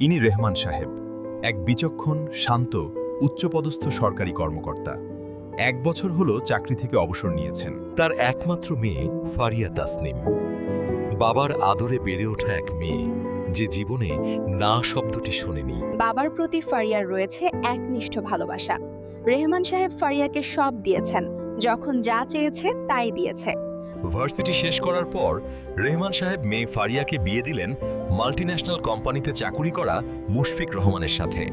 ইনি রেহমান সাহেব এক বিচক্ষণ শান্ত উচ্চপদস্থ সরকারি কর্মকর্তা। এক বছর হলো চাকরি থেকে অবসর নিয়েছেন। তার একমাত্র মেয়ে ফারিয়া তাসনিম। বাবার আদরে বেড়ে ওঠা এক মেয়ে যে জীবনে না শব্দটি শোনেনি। বাবার প্রতি ফারিয়ার রয়েছে একনিষ্ঠ ভালোবাসা। রেহমান সাহেব ফারিয়াকে সব দিয়েছেন যখন যা চেয়েছে তাই দিয়েছে। ভার্সিটি শেষ করার পর রেহমান সাহেব মেয়ে ফারিয়াকে বিয়ে দিলেন মাল্টিন্যাশনাল কোম্পানিতে চাকুরি করা মুশফিক রহমানের সাথে।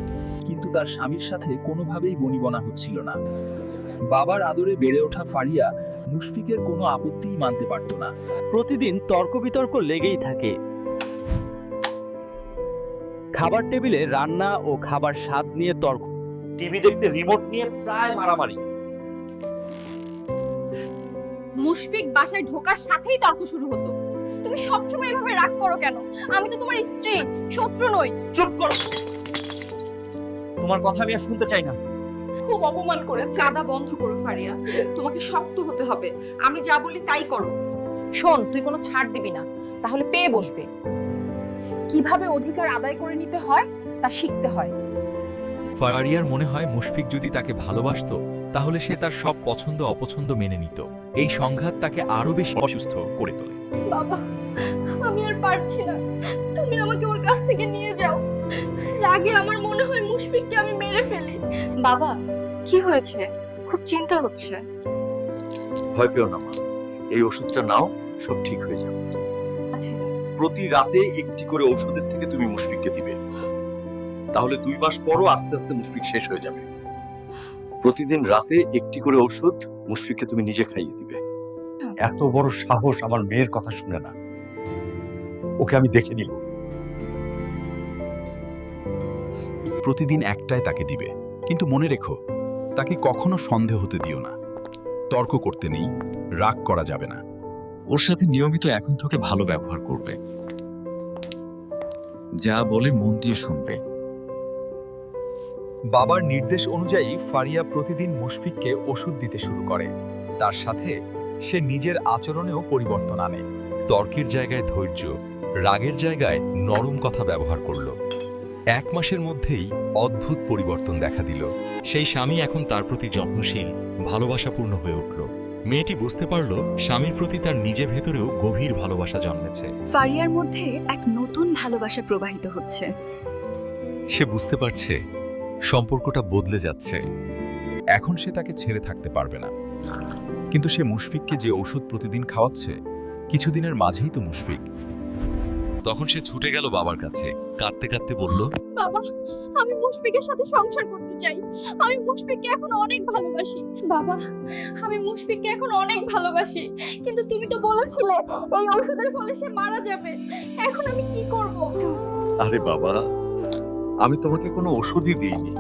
কিন্তু তার স্বামীর সাথে কোনোভাবেই বনিবনা হচ্ছিল না। বাবার আদরে বেড়ে ওঠা ফারিয়া মুশফিকের কোনো আপত্তিই মানতে পারত না। প্রতিদিন তর্ক বিতর্ক লেগেই থাকে। খাবার টেবিলে রান্না ও খাবার স্বাদ নিয়ে তর্ক। টিভি দেখতে রিমোট নিয়ে প্রায় মারামারি। মুশফিক বাসায় ঢোকার সাথেই তর্ক শুরু হতো। তুমি সবসময় এভাবে রাগ করো কেন? আমি তো তোমার স্ত্রী শত্রু নই। চুপ করো। তোমার কথা আমি আর শুনতে চাই না। খুব অপমান করেছে। কাদা বন্ধ করো ফারিয়া। তোমাকে শক্ত হতে হবে। আমি যা বলি তাই করো। শোন তুই কোনো ছাড় দিবি না। তাহলে পেয়ে বসবে। কীভাবে অধিকার আদায় করে নিতে হয় তা শিখতে হয়। ফারিয়ার মনে হয় মুশফিক যদি তাকে ভালোবাসতো তাহলে সে তার সব পছন্দ অপছন্দ মেনে নিত। এই সংঘাত তাকে আরও বেশি অসুস্থ করে তোলে। বাবা আমি আর পারছি না। তুমি আমাকে ওর কাছ থেকে নিয়ে যাও। রাগে আমার মনে হয় মুশফিককে আমি মেরে ফেলি। বাবা কি হয়েছে? খুব চিন্তা হচ্ছে। ভয় পেও না মা। এই ওষুধটা নাও সব ঠিক হয়ে যাবে। আচ্ছা। প্রতি রাতে একটি করে ওষুধের থেকে তুমি মুশফিককে দিবে। তাহলে দুই মাস পরও আস্তে আস্তে মুশফিক শেষ হয়ে যাবে। প্রতিদিন রাতে একটি করে ওষুধ মুশফিককে তুমি নিজে খাইয়ে দিবে। এত বড় সাহস আমার মেয়ের কথা শুনে না। ওকে আমি দেখে নিব। প্রতিদিন একটাই তাকে দিবে। কিন্তু মনে রেখো তাকে কখনো সন্দেহ হতে দিও না। তর্ক করতে নেই রাগ করা যাবে না। ওর সাথে নিয়মিত এখন থেকে ভালো ব্যবহার করবে। যা বলে মন দিয়ে শুনবে। বাবার নির্দেশ অনুযায়ী ফারিয়া প্রতিদিন মুশফিককে ওষুধ দিতে শুরু করে। তার সাথে সে নিজের আচরণেও পরিবর্তন আনে। তর্কের জায়গায় ধৈর্য রাগের জায়গায় নরম কথা ব্যবহার করল। এক মাসের মধ্যেই অদ্ভুত পরিবর্তন দেখা দিল। সেই স্বামী এখন তার প্রতি যত্নশীল ভালোবাসাপূর্ণ হয়ে উঠল। মেয়েটি বুঝতে পারল স্বামীর প্রতি তার নিজের ভেতরেও গভীর ভালোবাসা জন্মেছে। ফারিয়ার মধ্যে এক নতুন ভালোবাসা প্রবাহিত হচ্ছে। সে বুঝতে পারছে সম্পর্কটা বদলে যাচ্ছে। এখন সে তাকে ছেড়ে থাকতে পারবে না। কিন্তু সে মুশফিককে যে ওষুধ প্রতিদিন খাওয়াচ্ছে কিছুদিনের মাঝেই তো মুশফিক। তখন সে ছুটে গেল বাবার কাছে কাঁদতে কাঁদতে বলল বাবা আমি মুশফিকের সাথে সংসার করতে চাই। আমি মুশফিককে এখন অনেক ভালোবাসি। বাবা আমি মুশফিককে এখন অনেক ভালোবাসি। কিন্তু তুমি তো বলেছিলে এই ওষুধের ফলে সে মারা যাবে। এখন আমি কি করব? আরে বাবা আমি তোমাকে কোনো ওষুধই দিইনি।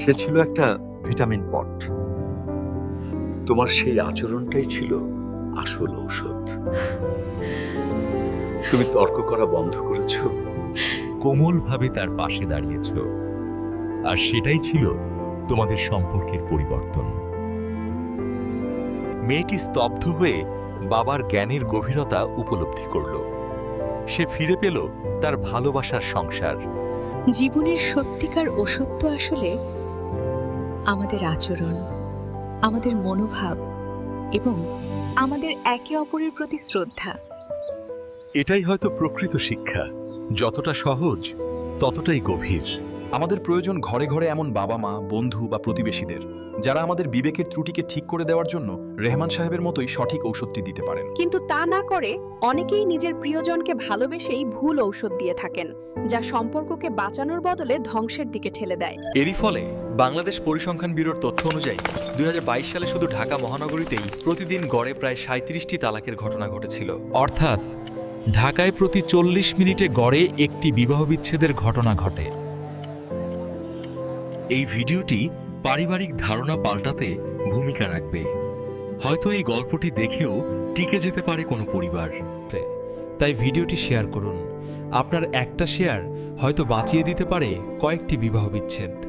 সে ছিল একটা ভিটামিন পট। তোমার সেই আচরণটাই ছিল আসল ঔষধ। তুমি তর্ক করা বন্ধ করেছ, কোমলভাবে তার পাশে দাঁড়িয়েছ, আর সেটাই ছিল তোমাদের সম্পর্কের পরিবর্তন। মেয়েটি স্তব্ধ হয়ে বাবার জ্ঞানের গভীরতা উপলব্ধি করল। সে ফিরে পেল তার ভালোবাসার সংসার। জীবনের সত্যিকার ওষুধ আসলে আমাদের আচরণ, আমাদের মনোভাব এবং আমাদের একে অপরের প্রতি শ্রদ্ধা। এটাই হয়তো প্রকৃত শিক্ষা। যতটা সহজ, ততটাই গভীর। আমাদের প্রয়োজন ঘরে ঘরে এমন বাবা মা বন্ধু বা প্রতিবেশীদের যারা আমাদের বিবেকের ত্রুটিকে ঠিক করে দেওয়ার জন্য রেহমান সাহেবের মতোই সঠিক ঔষধটি দিতে পারেন। কিন্তু তা না করে অনেকেই নিজের প্রিয়জনকে ভালোবেসেই ভুল ঔষধ দিয়ে থাকেন যা সম্পর্ককে বাঁচানোর বদলে ধ্বংসের দিকে ঠেলে দেয়। এরই ফলে বাংলাদেশ পরিসংখ্যান ব্যুরোর তথ্য অনুযায়ী দুই হাজার বাইশ সালে শুধু ঢাকা মহানগরীতেই প্রতিদিন গড়ে প্রায় সাঁত্রিশটি তালাকের ঘটনা ঘটেছিল। অর্থাৎ ঢাকায় প্রতি চল্লিশ মিনিটে গড়ে একটি বিবাহ বিচ্ছেদের ঘটনা ঘটে। এই ভিডিওটি পারিবারিক ধারণা পাল্টাতে ভূমিকা রাখবে। হয়তো এই গল্পটি দেখেও টিকে যেতে পারে কোনো পরিবার। তাই ভিডিওটি শেয়ার করুন। আপনার একটা শেয়ার হয়তো বাঁচিয়ে দিতে পারে কয়েকটি বিবাহ বিচ্ছেদ।